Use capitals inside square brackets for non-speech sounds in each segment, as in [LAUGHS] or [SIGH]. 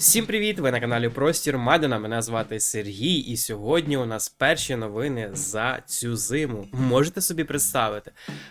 Всім привіт! Ви на каналі Простір Мадина. Мене звати Сергій, і сьогодні у нас перші новини за цю зиму. Можете собі представити.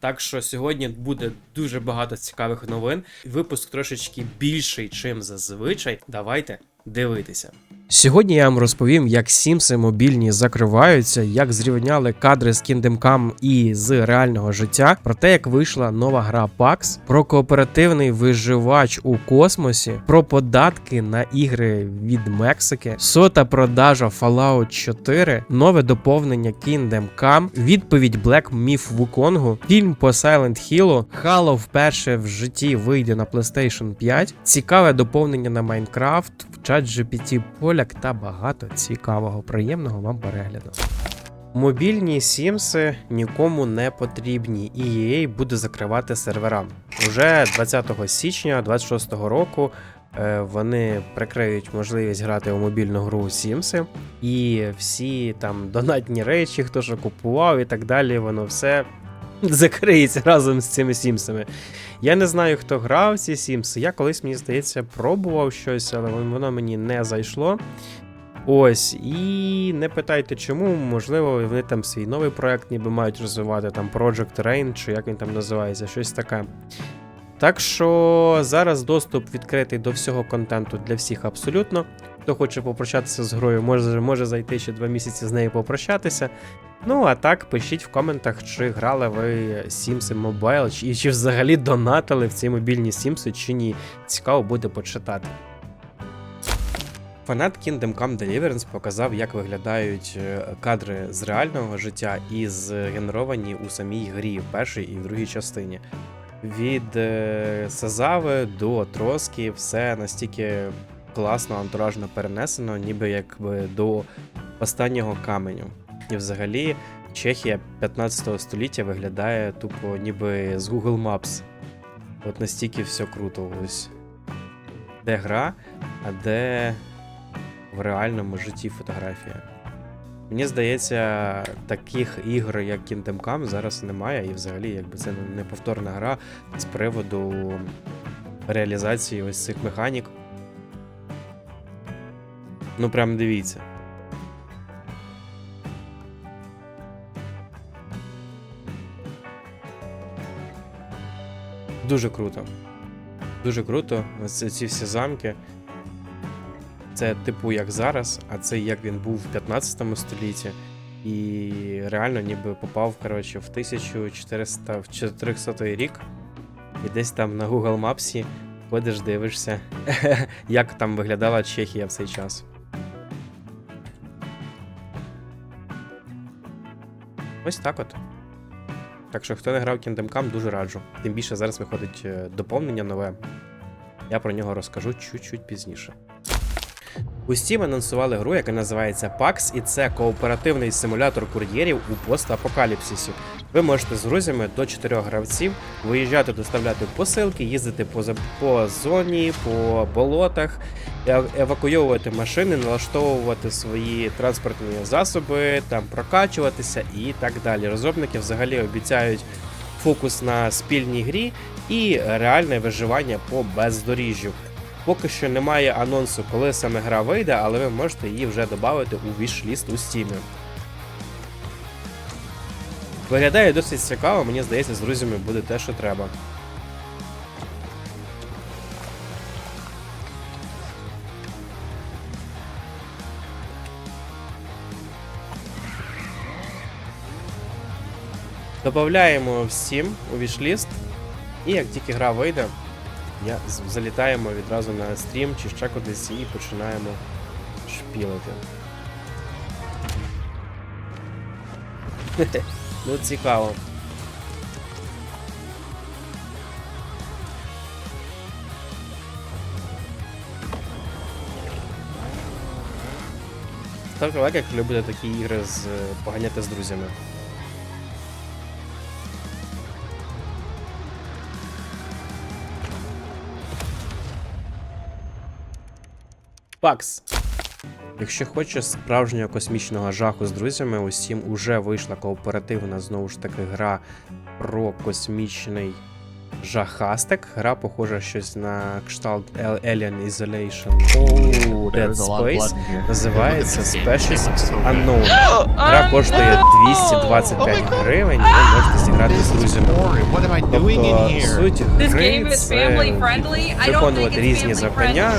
Так що сьогодні буде дуже багато цікавих новин. Випуск трошечки більший, чим зазвичай. Давайте дивитися. Сьогодні я вам розповім, як Сімси мобільні закриваються, як зрівняли кадри з Kingdom Come і з реального життя, про те, як вийшла нова гра PAX, про кооперативний виживач у космосі, про податки на ігри від Мексики, сота продажа Fallout 4, нове доповнення Kingdom Come, відповідь Black Myth Wukong, фільм по Silent Hill, Halo вперше в житті вийде на PlayStation 5, цікаве доповнення на Minecraft, чат GPT поляк та багато цікавого. Приємного вам перегляду. Мобільні Сімси нікому не потрібні, і EA буде закривати сервера. Уже 20 січня 26 року е, вони прикриють можливість грати у мобільну гру Сімси, і всі там донатні речі, хто що купував і так далі, воно все [LAUGHS] закриється разом з цими Сімсами. Я не знаю, хто грав ці Сімси. Я колись, мені здається, пробував щось, але воно мені не зайшло. Ось, і не питайте чому, можливо, вони там свій новий проект ніби мають розвивати, там Project Rain, чи як він там називається, щось таке. Так що зараз доступ відкритий до всього контенту для всіх абсолютно. Хто хоче попрощатися з грою, може, може зайти ще два місяці з нею попрощатися. Ну, а так, пишіть в коментах, чи грали ви Sims Mobile, чи, чи взагалі донатили в ці мобільні Sims, чи ні. Цікаво буде почитати. Фанат Kingdom Come Deliverance показав, як виглядають е, кадри з реального життя і згенеровані у самій грі в першій і в другій частині. Від е, Сазави до Троски все настільки класно, антуражно перенесено, ніби якби до останнього каменю. І взагалі Чехія 15 століття виглядає тупо ніби з Google Maps. От настільки все круто. Ось. Де гра, а де в реальному житті фотографія. Мені здається, таких ігор, як Kingdom Come, зараз немає, і взагалі, якби це неповторна гра з приводу реалізації ось цих механік. Ну, прям дивіться. Дуже круто. Дуже круто. Ось ці всі замки. Це типу як зараз, а це як він був в 15 столітті. І реально ніби попав коротше, в 1400 в 400 рік. І десь там на Google Maps ходиш, дивишся, [LAUGHS] як там виглядала Чехія в цей час. Ось так от. Так що, хто не грав Kingdom Come, дуже раджу. Тим більше зараз виходить е, доповнення нове. Я про нього розкажу чуть-чуть пізніше. У Steam анонсували гру, яка називається PAX, і це кооперативний симулятор кур'єрів у постапокаліпсисі. Ви можете з друзями до 4 гравців виїжджати, доставляти посилки, їздити по, по зоні, по болотах, е- евакуйовувати машини, налаштовувати свої транспортні засоби, там прокачуватися і так далі. Розробники взагалі обіцяють фокус на спільній грі і реальне виживання по бездоріжжю. Поки що немає анонсу, коли саме гра вийде, але ви можете її вже додати у віш-ліст у Steam. Виглядає досить цікаво, мені здається, з друзями буде те, що треба. Добавляємо в Steam у віш-ліст, і як тільки гра вийде, я залітаємо відразу на стрім чи ще кудись і починаємо шпілити. Ну, цікаво. Ставте лайк, як любите такі ігри з е, поганяти з друзями. Пакс. Якщо хочеш справжнього космічного жаху з друзями, усім уже вийшла кооперативна знову ж таки гра про космічний жахастик. Гра похожа щось на кшталт Alien Isolation. Oh, Dead Space. Називається [LAUGHS] Species Unknown. [GASPS] Гра коштує 225 гривень, і ви можете зіграти з друзями. Тобто суть гри це виконувати різні завдання,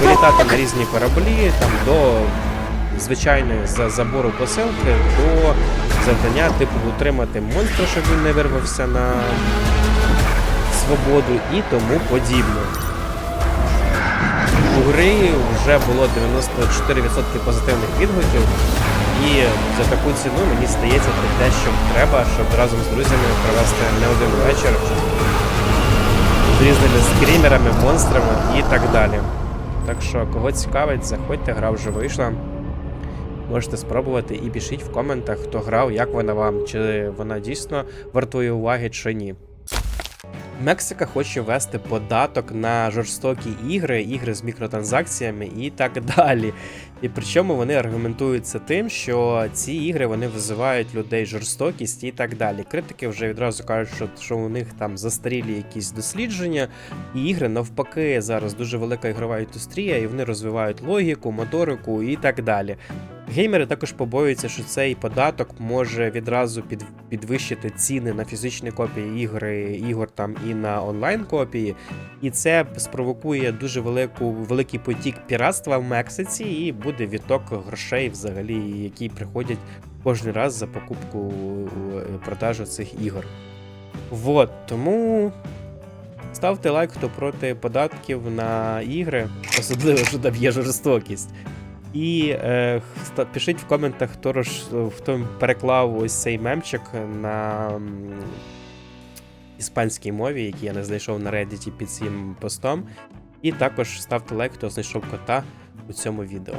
вилітати на різні кораблі, там до звичайної за забору посилки до завдання, типу утримати монстра, щоб він не вирвався на свободу і тому подібне. У гри вже було 94% позитивних відгуків, і за таку ціну мені здається, те, що треба, щоб разом з друзями провести не один вечір з різними скрімерами, монстрами і так далі. Так що, кого цікавить, заходьте, гра вже вийшла. Можете спробувати і пишіть в коментах, хто грав, як вона вам, чи вона дійсно вартує уваги, чи ні. Мексика хоче ввести податок на жорстокі ігри, ігри з мікротранзакціями і так [LAUGHS] далі. І причому вони аргументують це тим, що ці ігри вони визивають людей жорстокість і так далі. Критики вже відразу кажуть, що, що у них там застарілі якісь дослідження, і ігри навпаки зараз дуже велика ігрова індустрія, і вони розвивають логіку, моторику і так далі. Геймери також побоюються, що цей податок може відразу під, підвищити ціни на фізичні копії ігри, ігор там і на онлайн копії, і це спровокує дуже велику, великий потік піратства в Мексиці, і буде відток грошей, взагалі, які приходять кожен раз за покупку е, продажу цих ігор. Вот, тому ставте лайк, хто проти податків на ігри, особливо, що там є жорстокість. І е, пишіть в коментах, хто, роз, хто переклав ось цей мемчик на іспанській мові, який я не знайшов на Reddit під цим постом. І також ставте лайк, хто знайшов кота у цьому відео.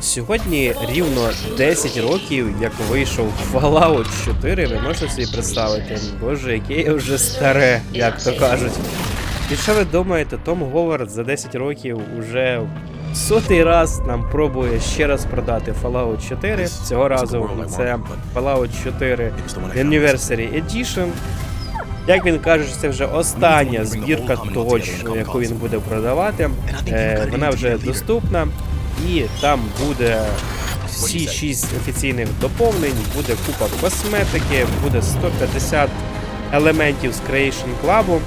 Сьогодні рівно 10 років, як вийшов Fallout 4, ви можете собі представити. Боже, яке я вже старе, як то кажуть. І що ви думаєте, Том Говард за 10 років уже сотий раз нам пробує ще раз продати Fallout 4. Цього разу це Fallout 4 Anniversary Edition. Як він каже, що це вже остання збірка точно, яку він буде продавати. Е, вона вже доступна, і там буде всі 6 офіційних доповнень, буде купа косметики, буде 150 елементів з Creation Club,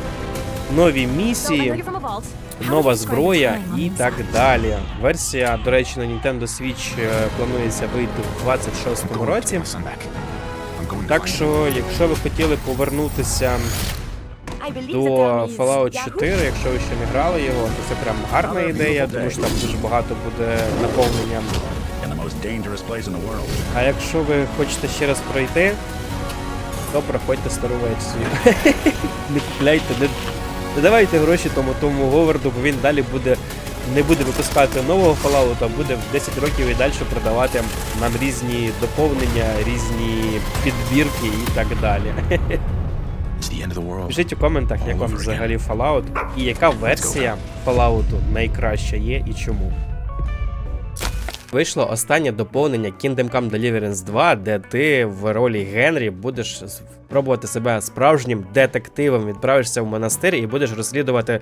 нові місії нова зброя і так далі. Версія, до речі, на Nintendo Switch е, планується вийти в 26-му році. Так що, якщо ви хотіли повернутися до Fallout 4, якщо ви ще не грали його, то це прям гарна ідея, тому що там дуже багато буде наповнення. А якщо ви хочете ще раз пройти, то проходьте стару версію. [LAUGHS] не купляйте, не, не давайте гроші тому тому Говарду, бо він далі буде не буде випускати нового Fallout, а буде в 10 років і далі продавати нам різні доповнення, різні підбірки і так далі. Пишіть у коментах, як вам взагалі Fallout і яка версія Fallout найкраща є і чому. Вийшло останнє доповнення Kingdom Come Deliverance 2, де ти в ролі Генрі будеш спробувати себе справжнім детективом, відправишся в монастир і будеш розслідувати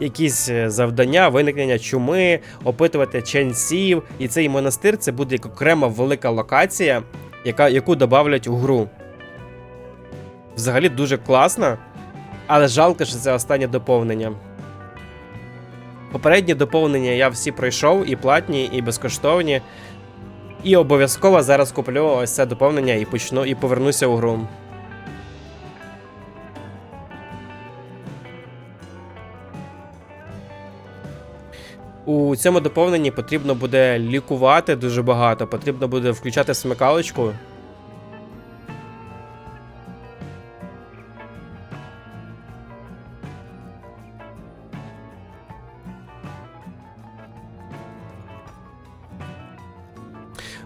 якісь е, завдання, виникнення чуми, опитувати ченців. І цей монастир це буде як окрема велика локація, яка, яку додавлять у гру. Взагалі дуже класно, але жалко, що це останнє доповнення. Попередні доповнення я всі пройшов, і платні, і безкоштовні. І обов'язково зараз куплю ось це доповнення і почну і повернуся у гру. У цьому доповненні потрібно буде лікувати дуже багато, потрібно буде включати смикалочку.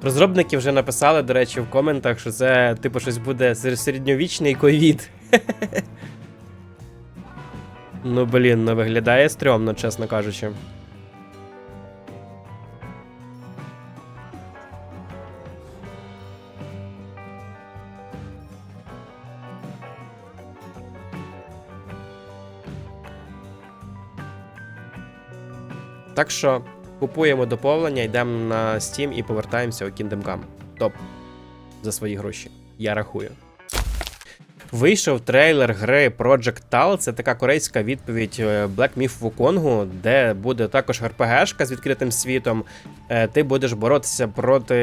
Розробники вже написали, до речі, в коментах, що це, типу, щось буде середньовічний ковід. [LAUGHS] Ну, блін, ну виглядає стрьомно, чесно кажучи. Так що купуємо доповнення, йдемо на Steam і повертаємося у Kingdom Come. Топ. За свої гроші. Я рахую. Вийшов трейлер гри Project Tal. Це така корейська відповідь е, Black Myth Wukong, де буде також РПГшка з відкритим світом. Е, Ти будеш боротися проти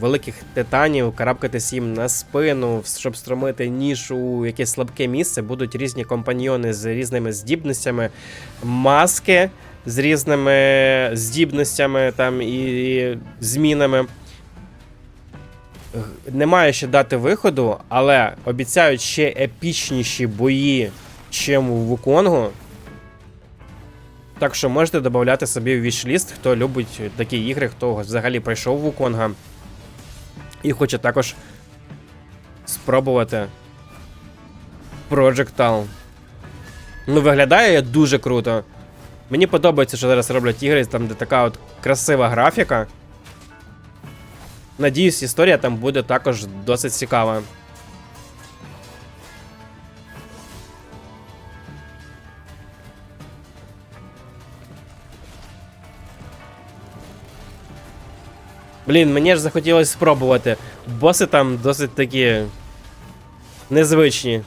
великих титанів, карабкатись їм на спину, щоб стромити ніж у якесь слабке місце. Будуть різні компаньйони з різними здібностями, маски з різними здібностями там і змінами. Немає ще дати виходу, але обіцяють ще епічніші бої, чим у Вуконгу. Так що можете додати собі в вішліст, хто любить такі ігри, хто взагалі пройшов Вуконга. І хоче також спробувати Project Town. Ну, виглядає дуже круто. Мені подобається, що зараз роблять ігри, там, де така от красива графіка. Надіюсь, історія там буде також досить цікава. Блін, мені ж захотілося спробувати. Боси там досить такі. незвичні.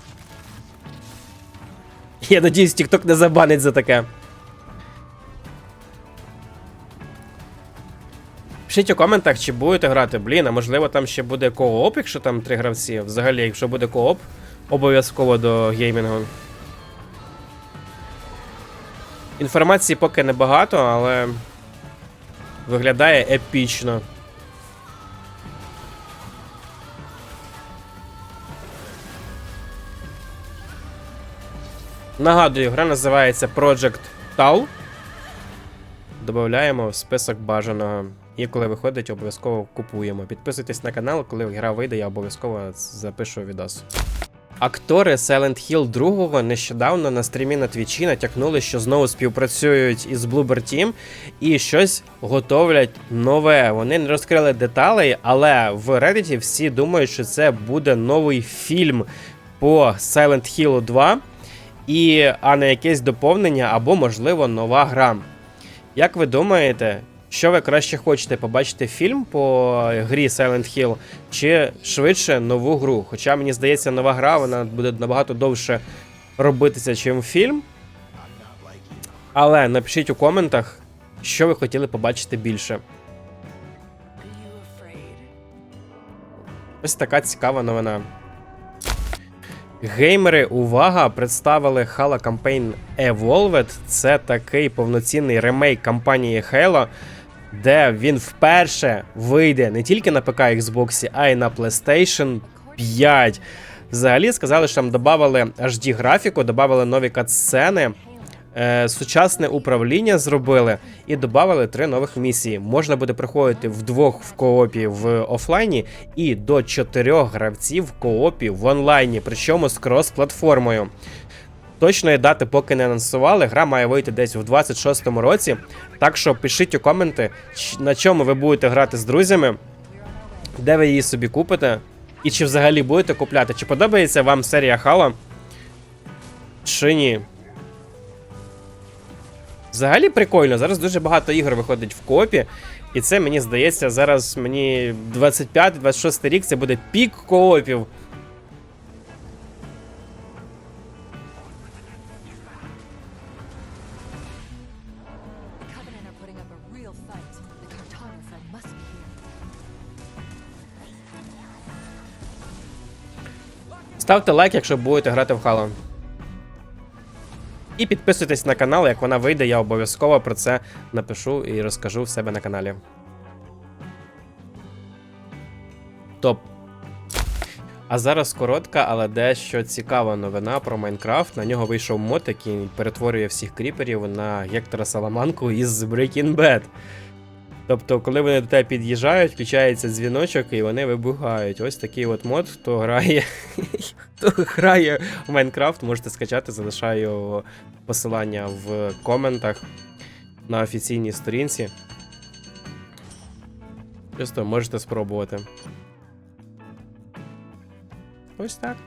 Я надіюсь, TikTok не забанить за таке. Пишіть у коментах, чи будете грати. Блін, а можливо там ще буде кооп, якщо там три гравці. Взагалі, якщо буде кооп, обов'язково до геймінгу. Інформації поки небагато, але виглядає епічно. Нагадую, гра називається Project Tau. Додаємо в список бажаного. І коли виходить, обов'язково купуємо. Підписуйтесь на канал, коли гра вийде, я обов'язково запишу відос. Актори Silent Hill 2 нещодавно на стрімі на Твічі натякнули, що знову співпрацюють із Bloober Team і щось готовлять нове. Вони не розкрили деталей, але в Reddit всі думають, що це буде новий фільм по Silent Hill 2, і, а не якесь доповнення або, можливо, нова гра. Як ви думаєте, що ви краще хочете побачити фільм по грі Silent Hill, чи швидше нову гру? Хоча мені здається, нова гра вона буде набагато довше робитися, чим фільм. Але напишіть у коментах, що ви хотіли побачити більше. Ось така цікава новина. Геймери, увага! Представили Halo Campaign Evolved. Це такий повноцінний ремейк кампанії Halo, де він вперше вийде не тільки на ПК Xbox, а й на PlayStation 5. Взагалі сказали, що там додали HD графіку, додали нові катсцени. Е, сучасне управління зробили і додали три нових місії. Можна буде приходити вдвох в коопі в офлайні і до чотирьох гравців в коопі в онлайні, причому з крос-платформою. Точної дати поки не анонсували. Гра має вийти десь в 26-му році. Так що пишіть у коменти, на чому ви будете грати з друзями, де ви її собі купите, і чи взагалі будете купляти. Чи подобається вам серія Halo? Чи ні? Взагалі прикольно. Зараз дуже багато ігор виходить в копі. І це мені здається, зараз мені 25-26 рік це буде пік коопів. Ставте лайк, якщо будете грати в Halo. І підписуйтесь на канал, як вона вийде, я обов'язково про це напишу і розкажу в себе на каналі. Топ. А зараз коротка, але дещо цікава новина про Майнкрафт. На нього вийшов мод, який перетворює всіх кріперів на Гектора Саламанку із Breaking Bad. Тобто, коли вони до тебе під'їжджають, включається дзвіночок і вони вибугають. Ось такий от мод, хто грає. [LAUGHS] Хто грає в Майнкрафт, можете скачати, залишаю посилання в коментах на офіційній сторінці. Просто можете спробувати. Ось так.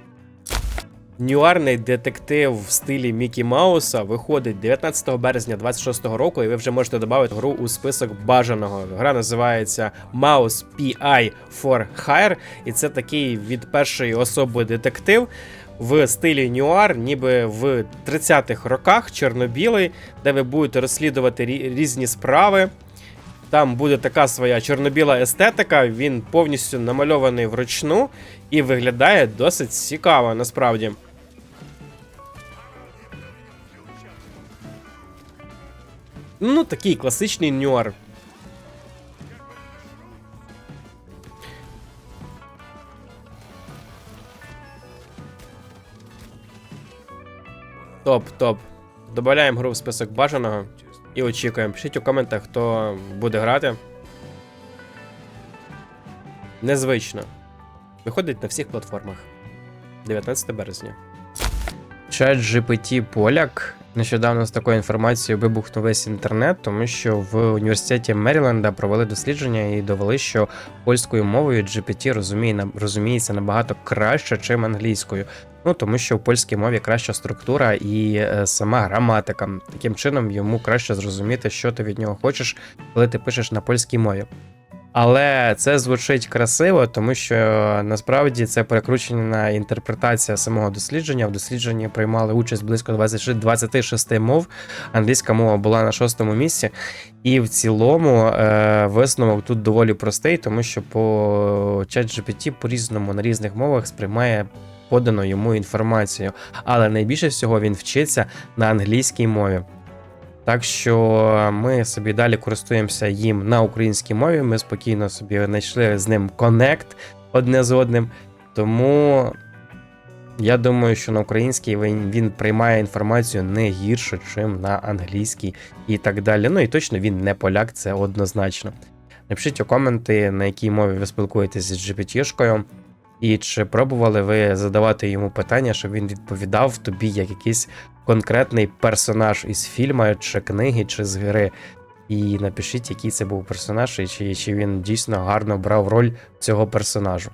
Нюарний детектив в стилі Мікі Мауса виходить 19 березня 26 року, і ви вже можете додати гру у список бажаного. Гра називається Mouse PI for Hire, і це такий від першої особи детектив в стилі нюар, ніби в 30-х роках, чорно-білий, де ви будете розслідувати різні справи. Там буде така своя чорно-біла естетика, він повністю намальований вручну і виглядає досить цікаво, насправді. Ну, такий класичний нюар. Топ, топ. Добавляємо гру в список бажаного і очікуємо. Пишіть у коментах, хто буде грати. Незвично. Виходить на всіх платформах. 19 березня. Чат GPT Поляк. Нещодавно з такою інформацією вибухнув весь інтернет, тому що в університеті Меріленда провели дослідження і довели, що польською мовою GPT розуміє, розуміється набагато краще, чим англійською. Ну тому що в польській мові краща структура і е, сама граматика. Таким чином йому краще зрозуміти, що ти від нього хочеш, коли ти пишеш на польській мові. Але це звучить красиво, тому що насправді це перекручена інтерпретація самого дослідження. В дослідженні приймали участь близько 26 26 мов. Англійська мова була на шостому місці. І в цілому е, висновок тут доволі простий, тому що по ChatGPT по-різному на різних мовах сприймає подану йому інформацію. Але найбільше всього він вчиться на англійській мові. Так що ми собі далі користуємося їм на українській мові. Ми спокійно собі знайшли з ним коннект одне з одним. Тому я думаю, що на українській він, він приймає інформацію не гірше, ніж на англійській і так далі. Ну і точно він не поляк, це однозначно. Напишіть у коменти, на якій мові ви спілкуєтесь з GPT-шкою, і чи пробували ви задавати йому питання, щоб він відповідав тобі як якийсь конкретний персонаж із фільму, чи книги, чи з гри. І напишіть, який це був персонаж, і чи, чи він дійсно гарно брав роль цього персонажу.